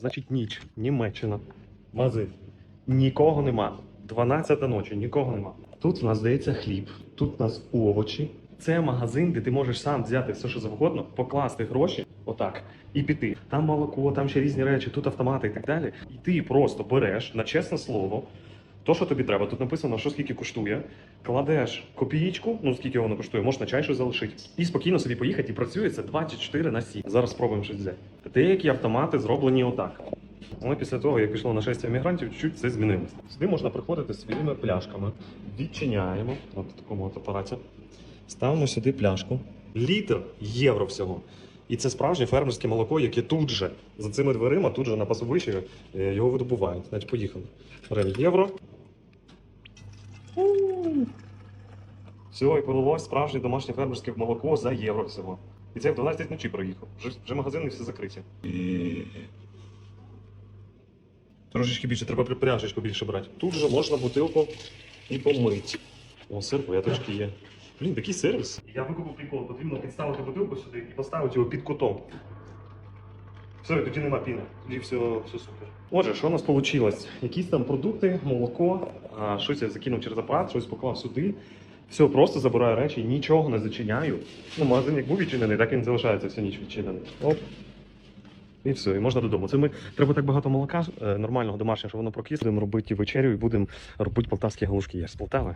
Значить, ніч, Німеччина, магазин. Нікого нема. 12 ночі, нікого нема. Тут в нас здається хліб, тут в нас овочі. Це магазин, де ти можеш сам взяти все, що завгодно, покласти гроші, отак, і піти. Там молоко, там ще різні речі, тут автомати і так далі. І ти просто береш на чесне слово. То, що тобі треба, тут написано, що скільки коштує. Кладеш копієчку, ну скільки воно коштує, можна щось залишити. І спокійно собі поїхати і працює це 24 на 7. Зараз спробуємо щось взяти. Деякі автомати зроблені отак. Але після того, як пішло нашестя мігрантів, чуть це змінилося. Сюди можна приходити своїми пляшками. Відчиняємо от в такому от апараті. Ставимо сюди пляшку. Літр євро всього. І це справжнє фермерське молоко, яке тут же, за цими дверима, тут же на пасовищі е, його видобувають. Значить, поїхали. Беремо євро. Все, і полилось справжнє домашнє фермерське молоко за євро всього. І це в 12 ночі проїхав. Вже, вже магазини всі закриті. Трошечки більше, треба пряжечку більше брати. Тут же можна бутилку і помити. О, сир, яточки є. Блін, такий сервіс. Я викупив прикол, потрібно підставити бутилку сюди і поставити його під кутом. Все, і тоді нема піни. Тоді все, все супер. Отже, що у нас вийшло? Якісь там продукти, молоко, а, щось я закинув через апарат, щось поклав сюди. Все, просто забираю речі, нічого не зачиняю. Ну, магазин як був відчинений, так він залишається всю ніч відчинений. Оп. І все, і можна додому. Це ми треба так багато молока е, нормального домашнього, щоб воно прокисло. Будемо робити вечерю і будемо робити полтавські галушки. Я з Полтави.